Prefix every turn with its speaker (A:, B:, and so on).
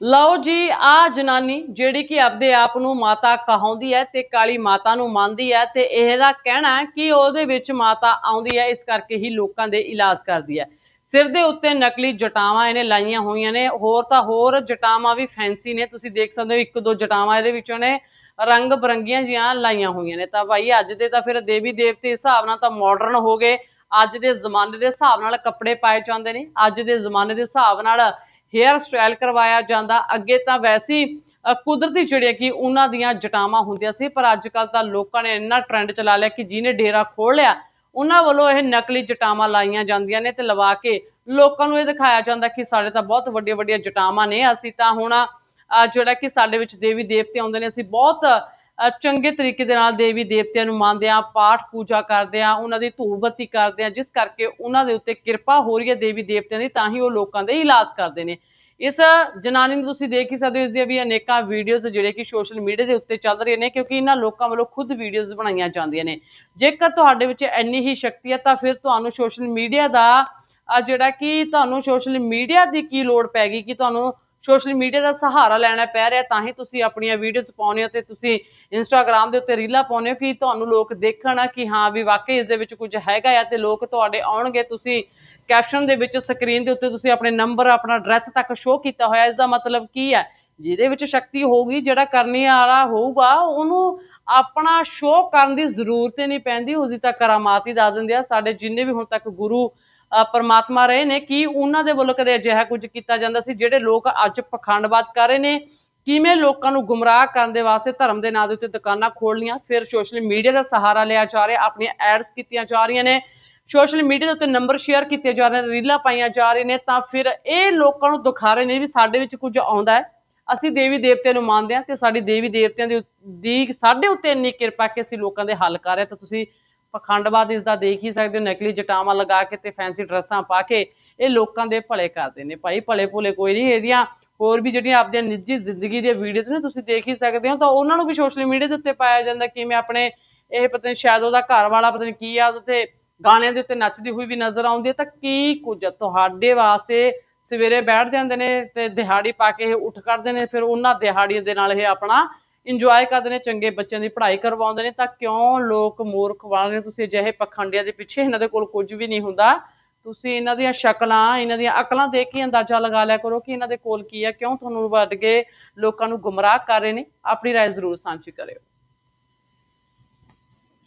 A: ਲਓ ਜੀ, ਆ ਜਨਾਨੀ ਜਿਹੜੀ ਕਿ ਆਪਦੇ ਆਪ ਨੂੰ ਮਾਤਾ ਕਹਾਉਂਦੀ ਹੈ ਤੇ ਕਾਲੀ ਮਾਤਾ ਨੂੰ ਮੰਨਦੀ ਹੈ ਤੇ ਇਹਦਾ ਕਹਿਣਾ ਹੈ ਕਿ ਉਹਦੇ ਵਿੱਚ ਮਾਤਾ ਆਉਂਦੀ ਹੈ, ਇਸ ਕਰਕੇ ਹੀ ਲੋਕਾਂ ਦੇ ਇਲਾਜ ਕਰਦੀ ਹੈ। ਸਿਰ ਦੇ ਉੱਤੇ ਨਕਲੀ ਜਟਾਵਾਂ ਇਹਨੇ ਲਾਈਆਂ ਹੋਈਆਂ ਨੇ, ਹੋਰ ਤਾਂ ਹੋਰ ਜਟਾਵਾਂ ਵੀ ਫੈਂਸੀ ਨੇ, ਤੁਸੀਂ ਦੇਖ ਸਕਦੇ ਹੋ ਇੱਕ ਦੋ ਜਟਾਵਾਂ ਇਹਦੇ ਵਿੱਚੋਂ ਨੇ ਰੰਗ ਬਰੰਗੀਆਂ ਜੀਆਂ ਲਾਈਆਂ ਹੋਈਆਂ ਨੇ। ਤਾਂ ਭਾਈ ਅੱਜ ਦੇ ਤਾਂ ਫਿਰ ਦੇਵੀ ਦੇਵਤੇ ਹਿਸਾਬ ਨਾਲ ਤਾਂ ਮਾਡਰਨ ਹੋ ਗਏ, ਅੱਜ ਦੇ ਜ਼ਮਾਨੇ ਦੇ ਹਿਸਾਬ ਨਾਲ ਕੱਪੜੇ ਪਾਏ ਜਾਂਦੇ ਨੇ, ਅੱਜ ਦੇ ਜ਼ਮਾਨੇ ਦੇ ਹਿਸਾਬ ਨਾਲ ਹੇਅਰ ਸਟਾਈਲ ਕਰਵਾਇਆ ਜਾਂਦਾ। ਅੱਗੇ ਤਾਂ ਵੈਸੀ ਅ, ਕੁਦਰਤੀ ਜਿਹੜੇ ਕਿ ਉਹਨਾਂ ਦੀਆਂ ਜਟਾਵਾਂ ਹੁੰਦੀਆਂ ਸੀ ਪਰ ਅੱਜ ਕੱਲ ਤਾਂ ਲੋਕਾਂ ਨੇ ਇੰਨਾ ਟ੍ਰੈਂਡ ਚਲਾ ਲਿਆ ਕਿ ਜਿਹਨੇ ਡੇਰਾ ਖੋਲ ਲਿਆ ਉਹਨਾਂ ਵੱਲੋਂ ਇਹ ਨਕਲੀ ਜਟਾਵਾਂ ਲਾਈਆਂ ਜਾਂਦੀਆਂ ਨੇ ਤੇ ਲਵਾ ਕੇ ਲੋਕਾਂ ਨੂੰ ਇਹ ਦਿਖਾਇਆ ਜਾਂਦਾ ਕਿ ਸਾਡੇ ਤਾਂ ਬਹੁਤ ਵੱਡੀਆਂ ਵੱਡੀਆਂ ਜਟਾਵਾਂ ਨੇ। ਅਸੀਂ ਤਾਂ ਹੁਣ ਜਿਹੜਾ ਕਿ ਸਾਡੇ ਵਿੱਚ ਦੇਵੀ ਦੇਵਤੇ ਆਉਂਦੇ ਨੇ ਅਸੀਂ ਬਹੁਤ ਚੰਗੇ ਤਰੀਕੇ ਦੇ ਨਾਲ ਦੇਵੀ ਦੇਵਤਿਆਂ ਨੂੰ ਮੰਨਦੇ ਆ ਪਾਠ ਪੂਜਾ ਕਰਦੇ ਆ ਉਹਨਾਂ ਦੀ ਧੂਪ ਬੱਤੀ ਕਰਦੇ ਆ ਜਿਸ ਕਰਕੇ ਉਹਨਾਂ ਦੇ ਉੱਤੇ ਕਿਰਪਾ ਹੋ ਰਹੀ ਹੈ ਦੇਵੀ ਦੇਵਤਿਆਂ ਦੀ, ਤਾਂ ਹੀ ਉਹ ਲੋਕਾਂ ਦੇ ਇਲਾਜ ਕਰਦੇ ਨੇ। ਇਸ ਜਨਾਨੀ ਨੂੰ ਤੁਸੀਂ ਦੇਖ ਹੀ ਸਕਦੇ ਹੋ, ਇਸ ਦੀਆਂ ਵੀ ਅਨੇਕਾਂ ਵੀਡੀਓਜ਼ ਜਿਹੜੇ ਕਿ ਸੋਸ਼ਲ ਮੀਡੀਆ ਦੇ ਉੱਤੇ ਚੱਲ ਰਹੇ ਨੇ, ਕਿਉਂਕਿ ਇਹਨਾਂ ਲੋਕਾਂ ਵੱਲੋਂ ਖੁਦ ਵੀਡੀਓਜ਼ ਬਣਾਈਆਂ ਜਾਂਦੀਆਂ ਨੇ। ਜੇਕਰ ਤੁਹਾਡੇ ਵਿੱਚ ਇੰਨੀ ਹੀ ਸ਼ਕਤੀ ਹੈ, ਤਾਂ ਫਿਰ ਤੁਹਾਨੂੰ ਸੋਸ਼ਲ ਮੀਡੀਆ ਦਾ ਆ ਜਿਹੜਾ ਕਿ ਤੁਹਾਨੂੰ ਸੋਸ਼ਲ ਮੀਡੀਆ ਦੀ ਕੀ ਲੋੜ ਪੈ ਗਈ, ਕਿ ਤੁਹਾਨੂੰ ਸੋਸ਼ਲ ਮੀਡੀਆ ਦਾ ਸਹਾਰਾ ਲੈਣਾ ਪੈ ਰਿਹਾ, ਤਾਂ ਹੀ ਤੁਸੀਂ ਆਪਣੀਆਂ ਵੀਡੀਓਜ਼ ਪਾਉਂਦੇ ਹੋ ਤੇ ਤੁਸੀਂ ਇੰਸਟਾਗ੍ਰam ਦੇ ਉੱਤੇ ਰੀਲਾਂ ਪਾਉਂਦੇ ਹੋ ਕਿ ਤੁਹਾਨੂੰ ਲੋਕ ਦੇਖਣ ਕਿ ਹਾਂ ਵੀ ਵਾਕਈ ਇਸ ਦੇ ਵਿੱਚ ਕੁਝ ਹੈਗਾ ਆ ਤੇ ਲੋਕ ਤੁਹਾਡੇ ਆਉਣਗੇ। ਤੁਸੀਂ ਕੈਪਸ਼ਨ ਦੇ ਵਿੱਚ ਸਕਰੀਨ ਦੇ ਉੱਤੇ ਤੁਸੀਂ ਆਪਣੇ ਨੰਬਰ ਆਪਣਾ ਐਡਰੈਸ ਤੱਕ ਸ਼ੋਅ ਕੀਤਾ ਹੋਇਆ, ਇਸ ਦਾ ਮਤਲਬ ਕੀ ਹੈ? ਜਿਹਦੇ ਵਿੱਚ ਸ਼ਕਤੀ ਹੋਊਗੀ, ਜਿਹੜਾ ਕਰਨੀ ਵਾਲਾ ਹੋਊਗਾ, ਉਹਨੂੰ ਆਪਣਾ ਸ਼ੋਅ ਕਰਨ ਦੀ ਜ਼ਰੂਰਤ ਹੀ ਨਹੀਂ ਪੈਂਦੀ। ਉਸ ਦੀ ਤਾਂ ਕਰਾਮਾਤ ਹੀ ਦੱਸ ਦਿੰਦੇ ਆ। ਸਾਡੇ ਜਿੰਨੇ ਵੀ ਹੁਣ ਤੱਕ ਗੁਰੂ ਪਰਮਾਤਮਾ ਰਹੇ ਨੇ, ਕੀ ਉਹਨਾਂ ਦੇ ਵੱਲੋਂ ਕਦੇ ਅਜਿਹਾ ਕੁੱਝ ਕੀਤਾ ਜਾਂਦਾ ਸੀ ਜਿਹੜੇ ਲੋਕ ਅੱਜ ਪਖੰਡਵਾਦ ਕਰ ਰਹੇ ਨੇ? ਕਿਵੇਂ ਲੋਕਾਂ ਨੂੰ ਗੁੰਮਰਾਹ ਕਰਨ ਦੇ ਵਾਸਤੇ ਧਰਮ ਦੇ ਨਾਂ ਦੇ ਉੱਤੇ ਦੁਕਾਨਾਂ ਖੋਲ੍ਹਣੀਆਂ? ਫਿਰ ਸੋਸ਼ਲ ਮੀਡੀਆ ਦਾ ਸਹਾਰਾ ਲਿਆ ਜਾ ਰਿਹਾ, ਆਪਣੀਆਂ ਐਡਸ ਕੀਤੀਆਂ ਜਾ ਰਹੀਆਂ ਨੇ। ਸੋਸ਼ਲ ਮੀਡੀਆ ਦੇ ਉੱਤੇ ਨੰਬਰ ਸ਼ੇਅਰ ਕੀਤੇ ਜਾ ਰਹੇ ਨੇ, ਰੀਲਾਂ ਪਾਈਆਂ ਜਾ ਰਹੀਆਂ ਨੇ, ਤਾਂ ਫਿਰ ਇਹ ਲੋਕਾਂ ਨੂੰ ਦਿਖਾ ਰਹੇ ਨੇ ਵੀ ਸਾਡੇ ਵਿੱਚ ਕੁਝ ਆਉਂਦਾ ਹੈ। ਅਸੀਂ ਦੇਵੀ ਦੇਵਤਿਆਂ ਨੂੰ ਮੰਨਦੇ ਹਾਂ ਤੇ ਸਾਡੀ ਦੇਵੀ ਦੇਵਤਿਆਂ ਦੀ ਦੀ ਸਾਡੇ ਉੱਤੇ ਇੰਨੀ ਕਿਰਪਾ ਕਿ ਅਸੀਂ ਲੋਕਾਂ ਦੇ ਹੱਲ ਕਰ ਰਹੇ ਤਾਂ ਤੁਸੀਂ ਪਖੰਡਵਾਦ ਇਸ ਦਾ ਦੇਖ ਹੀ ਸਕਦੇ ਹੋ, ਨਕਲੀ ਜਟਾਵਾਂ ਲਗਾ ਕੇ ਤੇ ਫੈਂਸੀ ਡਰੈਸਾਂ ਪਾ ਕੇ ਇਹ ਲੋਕਾਂ ਦੇ ਭਲੇ ਕਰਦੇ ਨੇ। ਭਾਈ ਭਲੇ ਭੁਲੇ ਕੋਈ ਨਹੀਂ, ਇਹਦੀਆਂ ਹੋਰ ਵੀ ਜਿਹੜੀਆਂ ਆਪਦੀਆਂ ਨਿੱਜੀ ਜ਼ਿੰਦਗੀ ਦੀਆਂ ਵੀਡੀਓਜ਼ ਨੇ, ਤੁਸੀਂ ਦੇਖ ਹੀ ਸਕਦੇ ਹੋ, ਤਾਂ ਉਹਨਾਂ ਨੂੰ ਵੀ ਸੋਸ਼ਲ ਮੀਡੀਆ ਦੇ ਉੱਤੇ ਪਾਇਆ ਜਾਂਦਾ ਕਿਵੇਂ ਆਪਣੇ ਇਹ ਪਤਾ ਨਹੀਂ ਸ਼ਾਇਦ ਉਹਦਾ ਘਰ ਵਾਲਾ ਪਤਾ ਨਹੀਂ ਕੀ ਆ ਉੱਥੇ ਗਾਣਿਆਂ ਦੇ ਉੱਤੇ ਨੱਚਦੀ ਹੋਈ ਵੀ ਨਜ਼ਰ ਆਉਂਦੀ ਹੈ, ਤਾਂ ਕੀ ਕੁਝ ਤੁਹਾਡੇ ਵਾਸਤੇ ਸਵੇਰੇ ਬੈਠ ਜਾਂਦੇ ਨੇ ਤੇ ਦਿਹਾੜੀ ਪਾ ਕੇ ਇਹ ਉੱਠ ਕਰਦੇ ਨੇ, ਫਿਰ ਉਹਨਾਂ ਦਿਹਾੜੀਆਂ ਦੇ ਨਾਲ ਇਹ ਆਪਣਾ ਇੰਜੋਏ ਕਰਦੇ ਨੇ, ਚੰਗੇ ਬੱਚਿਆਂ ਦੀ ਪੜ੍ਹਾਈ ਕਰਵਾਉਂਦੇ ਨੇ, ਤਾਂ ਕਿਉਂ ਲੋਕ ਮੂਰਖ ਬਣ ਰਹੇ ਤੁਸੀਂ ਅਜਿਹੇ ਪਖੰਡੀਆਂ ਦੇ ਪਿੱਛੇ ਇਹਨਾਂ ਦੇ ਕੋਲ ਕੁਝ ਵੀ ਨਹੀਂ ਹੁੰਦਾ। ਤੁਸੀਂ ਇਹਨਾਂ ਦੀਆਂ ਸ਼ਕਲਾਂ, ਇਹਨਾਂ ਦੀਆਂ ਅਕਲਾਂ ਦੇਖ ਕੇ ਅੰਦਾਜ਼ਾ ਲਗਾ ਲਿਆ ਕਰੋ ਕਿ ਇਹਨਾਂ ਦੇ ਕੋਲ ਕੀ ਹੈ ਕਿਉਂ ਤੁਹਾਨੂੰ ਵੱਢ ਕੇ ਲੋਕਾਂ ਨੂੰ ਗੁੰਮਰਾਹ ਕਰ ਰਹੇ ਨੇ? ਆਪਣੀ ਰਾਏ ਜ਼ਰੂਰ ਸਾਂਝੀ ਕਰਿਓ।